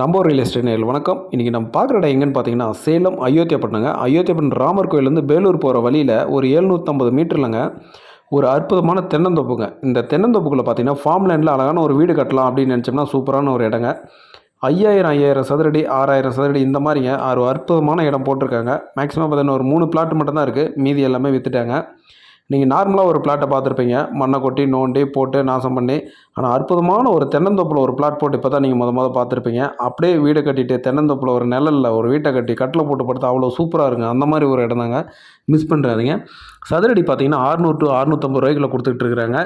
நம்ம real estate நேரில் வணக்கம். இன்றைக்கி நம்ம பார்க்குற இடம் எங்கன்னு பார்த்தீங்கன்னா சேலம் அயோத்தியாப்பட்டினங்க. அயோத்தியாப்பட்டினம் ராமர் கோயிலேருந்து வேலூர் போகிற வழியில் ஒரு எழுநூற்றம்பது மீட்டர்லங்க ஒரு அற்புதமான தென்னந்தோப்புங்க. இந்த தென்னந்தோப்புக்குள்ளே பார்த்தீங்கன்னா ஃபார்ம் லேண்டில் அழகான ஒரு வீடு கட்டலாம் அப்படின்னு நினச்சோம்னா சூப்பரான ஒரு இடங்க. ஐயாயிரம் ஐயாயிரம் சதுரடி ஆறாயிரம் சதுரடி இந்த மாதிரிங்க ஒரு அற்புதமான இடம் போட்டிருக்காங்க. மேக்ஸிமம் பார்த்தீங்கன்னா ஒரு மூணு பிளாட் மட்டும் தான் இருக்குது மீதி எல்லாமே விற்றுட்டாங்க நீங்கள் நார்மலாக ஒரு பிளாட்டை பார்த்துருப்பீங்க. மண்ணை கொட்டி நோண்டி போட்டு நாசம் பண்ணி ஆனால் அற்புதமான ஒரு தென்னந்தோப்பில் ஒரு பிளாட் போட்டு இப்போ தான் நீங்கள் முத முத பார்த்துருப்பீங்க. அப்படியே வீடு கட்டிட்டு தென்னந்தோப்பில் ஒரு நிழலில் ஒரு வீட்டை கட்டி கட்டில் போட்டு படுத்து அவ்வளோ சூப்பராக இருங்க. அந்த மாதிரி ஒரு இடம் தாங்க. மிஸ் பண்ணுறாதீங்க சதுரடி பார்த்தீங்கன்னா அறுநூறு டு அறுநூற்றம்பது ரூபாய்க்குள்ள கொடுத்துட்டு இருக்கிறாங்க.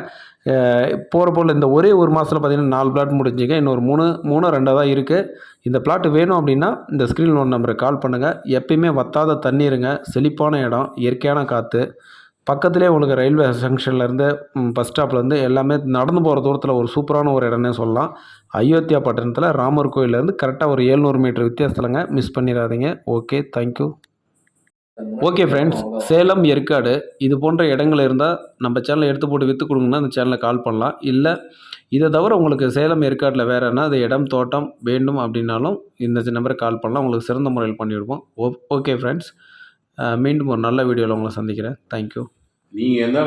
போகிற போல் இந்த ஒரே ஒரு மாதத்தில் பார்த்தீங்கன்னா நாலு பிளாட் முடிஞ்சுங்க. இன்னொரு மூணு மூணு ரெண்டாக தான் இருக்குது இந்த பிளாட் வேணும் அப்படின்னா இந்த ஸ்க்ரீன் லோன் நம்பருக்கு கால் பண்ணுங்கள் எப்பயுமே வத்தாத தண்ணீருங்க. செழிப்பான இடம் இயற்கையான காற்று பக்கத்துலேயே உங்களுக்கு ரயில்வே ஜங்ஷன்லேருந்து பஸ் ஸ்டாப்லேருந்து எல்லாமே நடந்து போகிற தூரத்தில் ஒரு சூப்பரான ஒரு இடம்னே சொல்லலாம். அயோத்தியா பட்டணத்தில் ராமர் கோயிலேருந்து கரெக்டாக ஒரு ஏழ்நூறு மீட்டர் வித்தியாசத்துலங்க மிஸ் பண்ணிடாதீங்க. Okay thank you okay friends Salem Yercaud இது போன்ற இடங்கள் இருந்தால் நம்ம சேனலை எடுத்து போட்டு விற்று கொடுங்கன்னா அந்த சேனலை கால் பண்ணலாம். இல்லை இதை தவிர உங்களுக்கு சேலம் ஏற்காட்டில் வேறு என்ன அது இடம் தோட்டம் வேண்டும் அப்படின்னாலும் இந்த நம்பருக்கு கால் பண்ணலாம். உங்களுக்கு சிறந்த முறையில் பண்ணிவிடுவோம். ஓ ஓகே ஃப்ரெண்ட்ஸ் மீண்டும் ஒரு நல்ல வீடியோவில் உங்களை சந்திக்கிறேன். தேங்க்யூ நீங்கள் என்ன